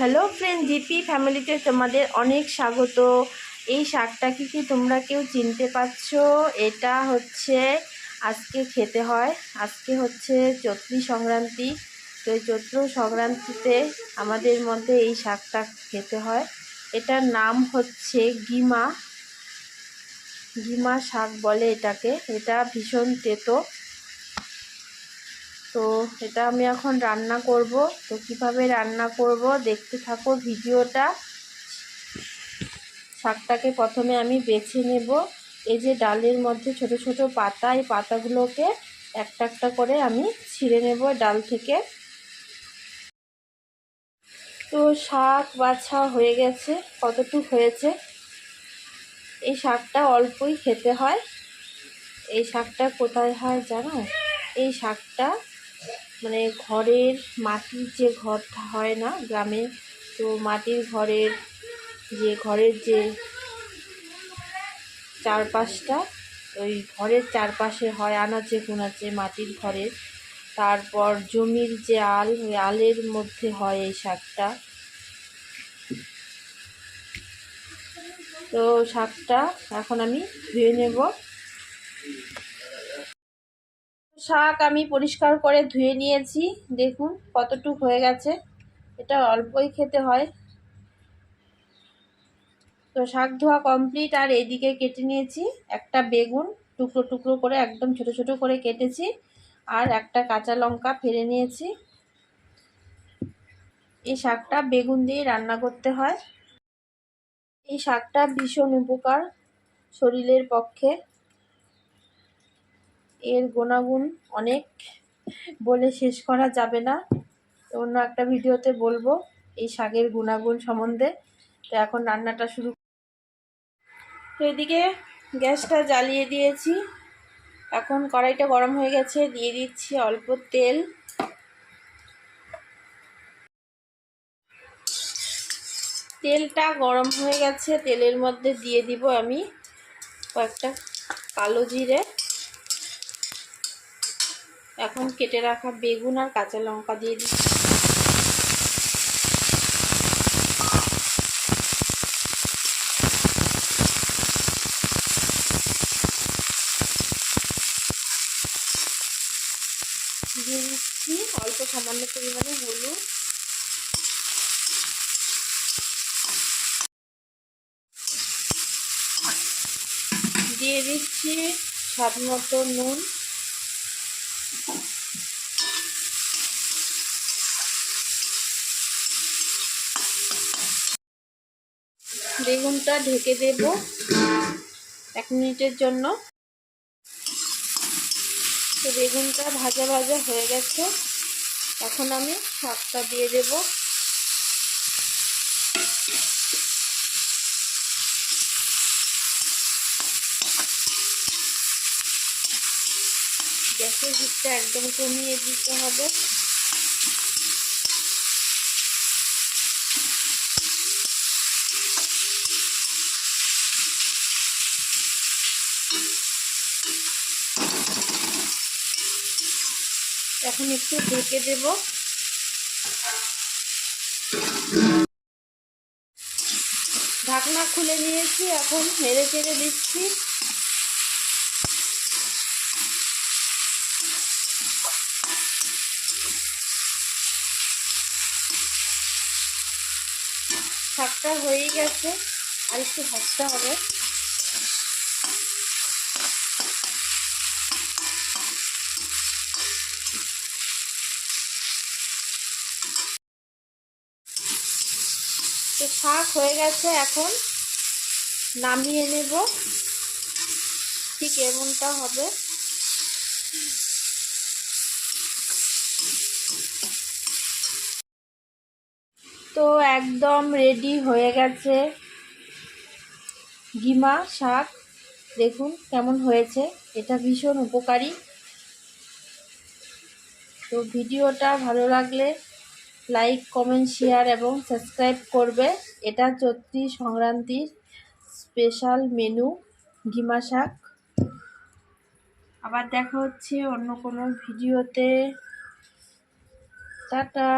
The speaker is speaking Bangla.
হ্যালো ফ্রেন্ড জিপি ফ্যামিলিতে তোমাদের অনেক স্বাগত। এই শাকটা কি কি তোমরা কেউ চিনতে পারছ? এটা হচ্ছে আজকে খেতে হয়। আজকে হচ্ছে চৈত্রী সংক্রান্তি। তো এই চৈত্র সংক্রান্তিতে আমাদের মধ্যে এই শাকটা খেতে হয়। এটার নাম হচ্ছে গিমা। গিমা শাক বলে এটাকে। এটা ভীষণ তেতো। তো এটা আমি এখন রান্না করব। তো কীভাবে রান্না করব দেখতে থাকো ভিডিওটা। শাকটাকে প্রথমে আমি বেছে নেব। এই যে ডালের মধ্যে ছোট ছোট পাতা, এই পাতাগুলোকে একটা একটা করে আমি ছিঁড়ে নেব ডাল থেকে। তো শাক বাছা হয়ে গেছে, কতটুক হয়েছে? এই শাকটা অল্পই খেতে হয়। এই শাকটা কোথায় হয় জানো? এই শাকটা মানে ঘরের মাটির যে ঘরটা হয় না গ্রামে, তো মাটির ঘরের যে ঘরের যে চারপাশটা, ওই ঘরের চারপাশে হয় আনাচে কোনাচে মাটির ঘরের তারপর জমির যে আল, ওই আলের মধ্যে হয় এই শাকটা। তো শাকটা এখন আমি ধুয়ে নেব। শাক আমি পরিষ্কার করে ধুয়ে নিয়েছি। দেখুন কতটুক হয়ে গেছে। এটা অল্পই খেতে হয়। তো শাক ধোয়া কমপ্লিট আর এদিকে কেটে নিয়েছি। একটা বেগুন টুকরো টুকরো করে একদম ছোট ছোট করে কেটেছি আর একটা কাঁচা লঙ্কা ফেলে নিয়েছি। এই শাকটা বেগুন দিয়ে রান্না করতে হয়। এই শাকটা ভীষণ উপকার শরীরের পক্ষে। এর গুণাগুণ অনেক বলে শেষ করা যাবে না। অন্য একটা ভিডিওতে বলব এই শাকের গুণাগুণ সম্বন্ধে। তো এখন রান্নাটা শুরু তো এদিকে গ্যাসটা জ্বালিয়ে দিয়েছি। এখন কড়াইটা গরম হয়ে গেছে, দিয়ে দিচ্ছি অল্প তেল। তেলটা গরম হয়ে গেছে, তেলের মধ্যে দিয়ে দিব আমি কয়েকটা কালো জিরে। এখন কেটে রাখা বেগুন আর কাঁচা লঙ্কা দিয়ে দিচ্ছি। দিয়ে দিচ্ছি অল্প সামান্য পরিমাণে হলুদ। দিয়ে দিচ্ছি স্বাদ মতো নুন। বেগুনটা ঢেকে দেব এক মিনিটের জন্য। বেগুনটা ভাজা ভাজা হয়ে গেছে। এখন আমি শাকটা দিয়ে দেব। গ্যাসের হিটটা একদম কমিয়ে দিতে হবে। এখন একটু ঢেকে দেব। ঢাকনা খুলে নিয়েছি, এখন নেড়ে চেড়ে দিচ্ছি। শাকটা হয়ে গেছে, আর একটু ভাজতে হবে। তো শাক হয়ে গেছে, এখন নামিয়ে নেব। ঠিক এমনটা হবে। তো একদম রেডি হয়ে গেছে। গিমা শাক, দেখুন কেমন হয়েছে, এটা ভীষণ উপকারী। তো ভিডিওটা ভালো লাগলে লাইক কমেন্ট শেয়ার এবং সাবস্ক্রাইব করবে। এটা চৈত্রী সংক্রান্তির স্পেশাল মেনু ঘিমা শাক। আবার দেখা হচ্ছে অন্য কোনো ভিডিওতে। টাটা!